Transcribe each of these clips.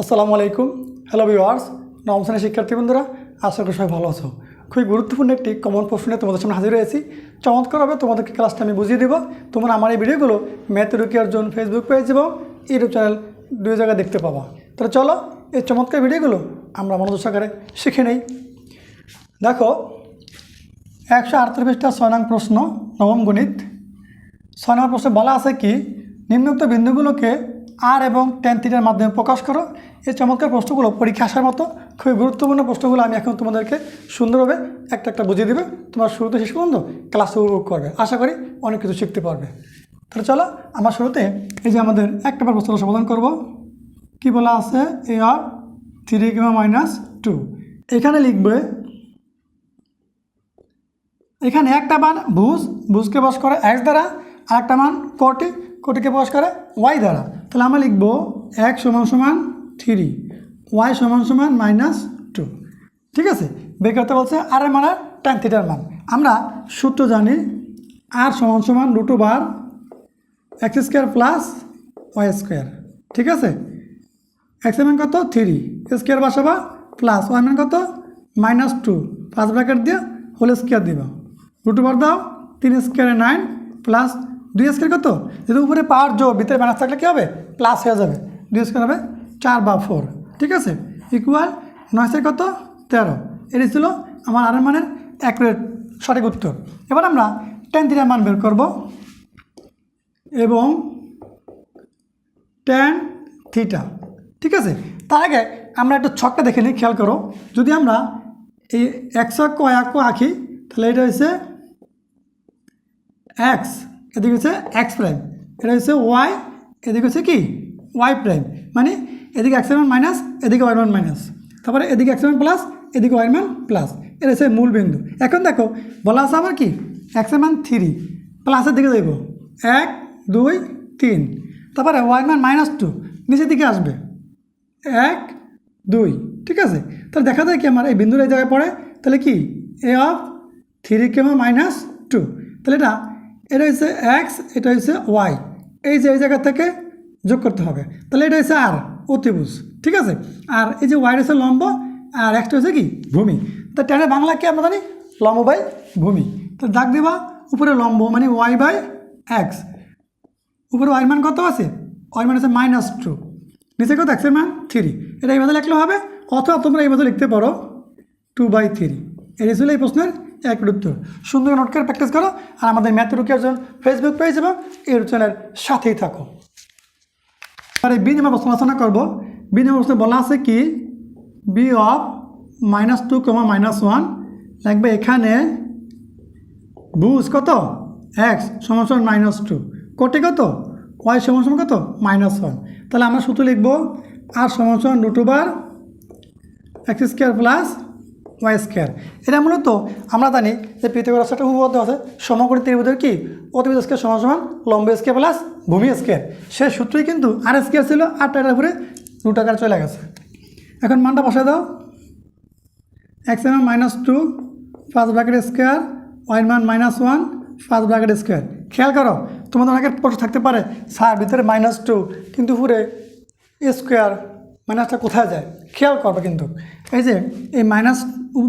আসসালামু আলাইকুম। Hello viewers নবম শ্রেণির শিক্ষার্থী বন্ধুরা, আশা করি সবাই ভালো আছো। খুবই গুরুত্বপূর্ণ একটি কমন প্রশ্ন তোমাদের সামনে হাজির হয়েছি। চমৎকারভাবে তোমাদেরকে ক্লাসটা আমি বুঝিয়ে দেবো। তোমরা আমার এই ভিডিওগুলো math rookie Arjon Facebook page এবং ইউটিউব চ্যানেল দুই জায়গায় দেখতে পাবা। তাহলে চলো, এই চমৎকার ভিডিওগুলো আমরা মনোযোগ সহকারে শিখে নেই। দেখো, একশো আটত্রিশটা ছয় প্রশ্ন, নবম গণিত। ছয় প্রশ্নে বলা আছে কি, নিম্নোক্ত বিন্দুগুলোকে আর এবং টেন থিটার মাধ্যমে প্রকাশ করো। এই চমৎকার প্রশ্নগুলো পরীক্ষা আসার মতো খুবই গুরুত্বপূর্ণ প্রশ্নগুলো আমি এখন তোমাদেরকে সুন্দরভাবে একটা একটা বুঝিয়ে দেবে। তোমরা শুরুতে শেষ পর্যন্ত ক্লাস উপভোগ করবে। আশা করি অনেক কিছু শিখতে পারবে। তাহলে চলো, আমার শুরুতে এই যে আমাদের এক নম্বর প্রশ্নটা সমাধান করব। কি বলা আছে? এ আর থ্রি কিংবা মাইনাস টু এখানে লিখবে, এখানে একটা মান ভুজ, ভুজকে বস করে এক্স দ্বারা, আর একটা মান কোটি কোটিকে বস করে ওয়াই দ্বারা। তাহলে আমরা লিখব এক সমান সমান থ্রি, ওয়াই সমান সমান মাইনাস টু। ঠিক আছে? বের করতে বলছে আর এর মানে টেন থিটার মান। আমরা সূত্র জানি আর সমান সমান রুটু বার x square plus y square ঠিক আছে? এক্স মান কত? থ্রি। স্কোয়ার বসাবা প্লাস ওয়াই মান কত? Minus two. পাঁচ ব্র্যাকেট দিয়ে হোল স্কোয়ার দিব। রুট বার দাও, তিন স্কোয়ারে নাইন প্লাস দুই স্কোয়ার কত? যদি উপরে পাওয়ার জোর, ভিতরে মাইনাস থাকলে কী হবে? প্লাস হয়ে যাবে। দুই স্কোয়ার হবে চার বা ফোর ঠিক আছে? ইকুয়াল নয় স্কোয়ার কত? তেরো। এটি ছিল আমার আর মানের অ্যাকুরেট সঠিক উত্তর। এবার আমরা টেন থিটার মান বের করব এবং টেন থিটা ঠিক আছে? তার আগে আমরা একটু ছকটা দেখে নিই, খেয়াল করো। যদি আমরা এই একশো কয়াক আঁকি, তাহলে এটা হচ্ছে এক্স এদিকে হচ্ছে এক্স প্রাইম এটা হচ্ছে ওয়াই এদিকে হচ্ছে কি? ওয়াই প্রাইম মানে এদিকে এক্স মান মাইনাস এদিকে ওয়াই মাইনাস তারপরে এদিকে এক্স প্লাস এদিকে ওয়াই মান প্লাস এটা হচ্ছে মূল বিন্দু। এখন দেখো, বলা আছে আবার কি? এক্স মান থ্রি প্লাসের দিকে যাইব। এক, দুই, তিন। তারপরে ওয়াই মান মাইনাস টু নিচের দিকে আসবে। এক, দুই, ঠিক আছে? তাহলে দেখা যায় কি আমার এই বিন্দুর এই জায়গায় পড়ে? তাহলে কি? এ অফ থ্রি কেমো মাইনাস টু তাহলে এটা এটা হচ্ছে এক্স এটা হচ্ছে ওয়াই এই যে এই জায়গা থেকে যোগ করতে হবে। তাহলে এটা হচ্ছে আর অতিভুজ। ঠিক আছে? আর এই যে ওয়াই হচ্ছে লম্ব, আর এক্সটা হচ্ছে কি? ভূমি। তা টেনে বাংলা কি আমরা জানি? লম্ব বাই ভূমি। তো দাগ দেবা, উপরে লম্ব মানে ওয়াই বাই এক্স উপরে ওয়াই মান কত আছে? ওয়াই মান আছে মাইনাস টু নিচে কত? এক্সের মান থ্রি এটা এইভাবে লিখলে হবে, অথবা তোমরা এইভাবে লিখতে পারো টু বাই থ্রি এটি ছিল এই প্রশ্নের এক উত্তর সুন্দর নোট করে প্র্যাকটিস করো আর আমাদের ম্যাথ রুকি একজন ফেসবুক পেজ এবং ইউটিউব চ্যানেলের সাথেই থাকো। আর এই বি নামে প্রশ্ন আলোচনা করব। বি নামে প্রশ্নে বলা আছে কি? B of minus two comma minus one লাগবে এখানে বুস কত? এক্স সমান মাইনাস টু কোটি কত? ওয়াই সমান কত? মাইনাস ওয়ান তাহলে আমরা সূত্র লিখব। আর সমান রুট বার x square plus y square. এটা মূলত আমরা জানি যে পৃথিবীর একটা উপপাদ্য আছে, সমকোণী ত্রিভুজের কি? অতিভুজ স্কোয়ার সমান সমান লম্ব স্কোয়ার প্লাস ভূমি স্কোয়ার। সে সূত্রই কিন্তু আর স্কোয়ার ছিল আর টাটার উপরে রুট আকার চলে গেছে। এখন মানটা বসায় দাও। X M minus two first bracket square y মান minus one first bracket square খেয়াল করো, তোমাদের অনেকের প্রশ্ন থাকতে পারে, স্যার, ভিতরে মাইনাস টু কিন্তু উপরে স্কোয়ার মাইনাসটা কোথায় যায়? খেয়াল করবে কিন্তু। এই যে, এই মাইনাস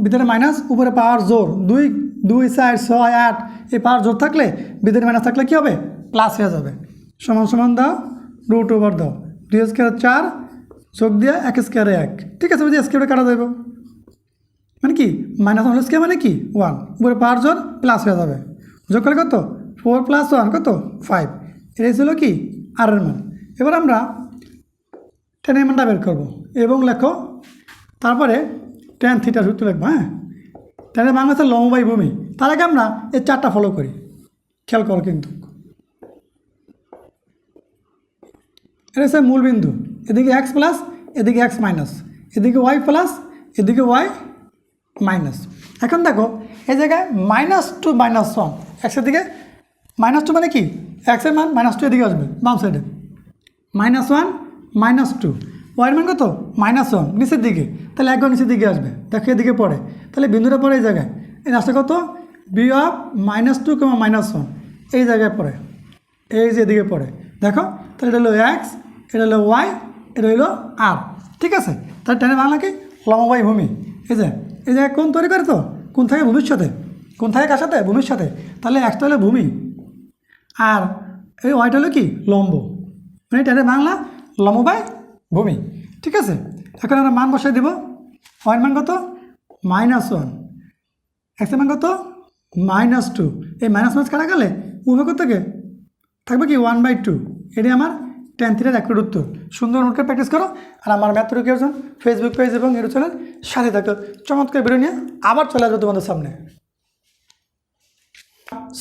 ভিতরে মাইনাস উপরে পাওয়ার জোর। দুই দুই, চার, ছয়, আট, এই পাওয়ার জোর থাকলে ভিতরে মাইনাস থাকলে কী হবে? প্লাস হয়ে যাবে। সমান সমান দাও রুট ওভার দাও। দুই স্কোয়ার চার চোখ দিয়ে এক স্কোয়ারে এক। ঠিক আছে বুঝি স্কোয়ারে কাটা যাবে। মানে কি? মাইনাস ওয়ান স্কোয়ার মানে কি? ওয়ান উপরে পাওয়ার জোর প্লাস হয়ে যাবে। যোগ করে কত? ফোর প্লাস ওয়ান কত? ফাইভ এটাই ছিল কি? আর এর মান। এবার আমরা টেনের মানটা বের করব। এবং লেখো, তারপরে টেন থিটার সূত্র লিখব হ্যাঁ? টেনের বাংলাদেশের লম্বাই ভূমি। তার আগে আমরা এই চারটা ফলো করি। খেয়াল করো কিন্তু। এটা হচ্ছে মূল বিন্দু। এদিকে এক্স প্লাস এদিকে এক্স মাইনাস এদিকে ওয়াই প্লাস এদিকে ওয়াই মাইনাস এখন দেখো, এই জায়গায় মাইনাস টু মাইনাস ওয়ান এক্সের দিকে মাইনাস টু মানে কি? এক্সের মান মাইনাস টু এদিকে আসবে, বাম সাইডে মাইনাস ওয়ান মাইনাস টু ওয়াইয়ের মান কত? মাইনাস ওয়ান, নিচের দিকে। তাহলে একবার নিচের দিকে আসবে। দেখো এদিকে পড়ে। তাহলে বিন্দুটা পড়ে এই জায়গায়। এই রাস্তা কত? বি অফ মাইনাস টু কিংবা মাইনাস ওয়ান। এই জায়গায় পড়ে। এই যে এদিকে পড়ে। দেখো? তাহলে এটা হলো এক্স, এটা হলো ওয়াই, এটা হইল আর। ঠিক আছে? তাহলে টেনের বাংলা কি? লম্বাই ভূমি। এই যে এই যে কোন তৈরি করে তো? কোন থাকে সাথে। কোন থাকে কার সাথে? ভূমির সাথে। তাহলে একটা হলো ভূমি। আর এই ওয়াইটা হলো কি? লম্ব। মানে টেনের বাংলা লম্ব বাই ভূমি। ঠিক আছে? এখন আমরা মান বসাই দেব। ওয়ান মান কত? Minus one. এক্সের মান কত? Minus two. এই মাইনাস মাইনাস কাটা গেলে উভয় কত থেকে থাকবে কি ওয়ান বাই টু। এটি আমার টেন থ্রির একটা উত্তর। সুন্দর নোটকে প্র্যাকটিস করো। আর আমার math rookie Arjon Facebook page এবং ইউটিউব চ্যানেল সাথে থাকো। চমৎকার ভিডিও নিয়ে আবার চলে আসব তোমাদের সামনে।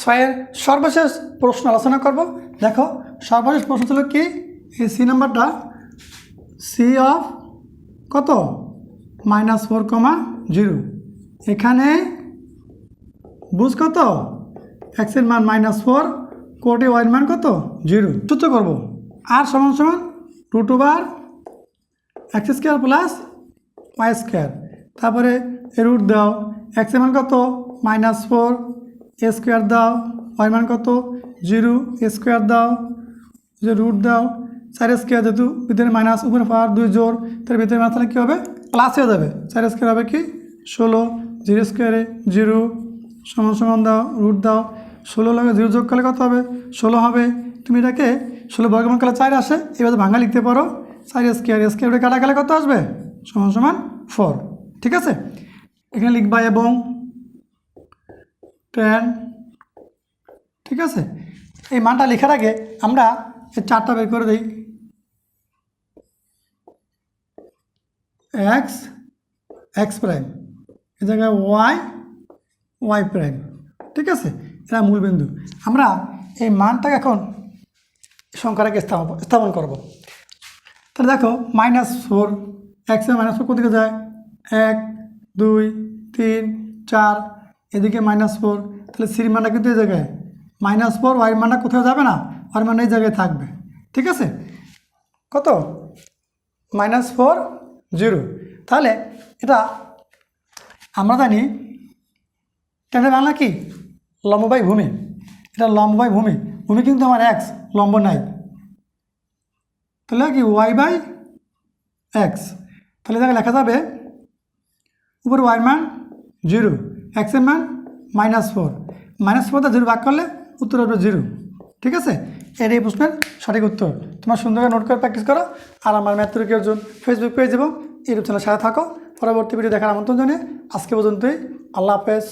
ছয়ের সর্বশেষ প্রশ্ন আলোচনা করব। দেখো, সর্বশেষ প্রশ্ন ছিল কি? এই সি নাম্বারটা সি অফ কত? মাইনাস ফোর কমা জিরো এখানে বুঝ কত? এক্সের মান মাইনাস ফোর কোটে ওয়াইয়ের মান কত? জিরো সূত্র করব। আর সমান সমান root over x square plus y square তারপরে রুট দাও। এক্সের মান কত? মাইনাস ফোর এ স্কোয়ার দাও। ওয়াই মান কত? জিরো এ স্কোয়ার দাও। রুট দাও চার স্কোয়ার যেহেতু ভিতরে মাইনাস উপরে পাওয়ার দুই জোর তার ভিতরে মাথা কী হবে? প্লাস হয়ে যাবে। চার স্কোয়ার হবে কি? ষোলো। জিরো স্কোয়ারে জিরো সমান সমান দাও রুট দাও। ষোলো লাগে জিরো যোগ করলে কত হবে? ষোলো হবে। তুমি এটাকে ষোলো বর্গমান করলে চার আসে। এবার ভাঙা লিখতে পারো চার স্কোয়ার স্কোয়ার কাটা গেলে কত আসবে? সমান সমান ফোর ঠিক আছে? এখানে লিখবা এবং টেন ঠিক আছে? এই মানটা লেখার আগে আমরা চারটা বের করে দিই। এক্স এক্স প্রাইম এ জায়গায় ওয়াই ওয়াই প্রাইম ঠিক আছে? এরা মূলবিন্দু আমরা এই মানটাকে এখন সংখ্যাটাকে স্থাপন স্থাপন করব। তাহলে দেখো মাইনাস ফোর এক্সে মাইনাস ফোর কোদিকে যায়? এক, দুই, তিন, চার। এদিকে মাইনাস ফোর তাহলে সির মানটা কিন্তু এই জায়গায়। মাইনাস ফোর ওয়াই মানটা কোথাও যাবে না। ওয়াই মান এই জায়গায় থাকবে। ঠিক আছে? কত? Minus four zero. তাহলে এটা আমরা জানি টেনের বাংলা কি? লম্ববাই ভূমি। এটা লম্ববাই ভূমি। ভূমি কিন্তু আমার এক্স লম্ব নাই। তাহলে কি? ওয়াই বাই এক্স তাহলে দেখে লেখা যাবে উপর ওয়াই মান জিরো এক্সের মান মাইনাস ফোর মাইনাস ফোরটা জিরো ভাগ করলে উত্তর হবে জিরো। ঠিক আছে? এর এই প্রশ্নের সঠিক উত্তর। তোমার সুন্দর নোট করে প্র্যাকটিস করো আর আমার ম্যাথরিক জন্য ফেসবুক পেজ এবং ইউটিউব চ্যানেল সাথে থাকো। পরবর্তী ভিডিও দেখার আমন্ত্রণ জানিয়ে আজকে পর্যন্তই। আল্লাহ হাফেজ।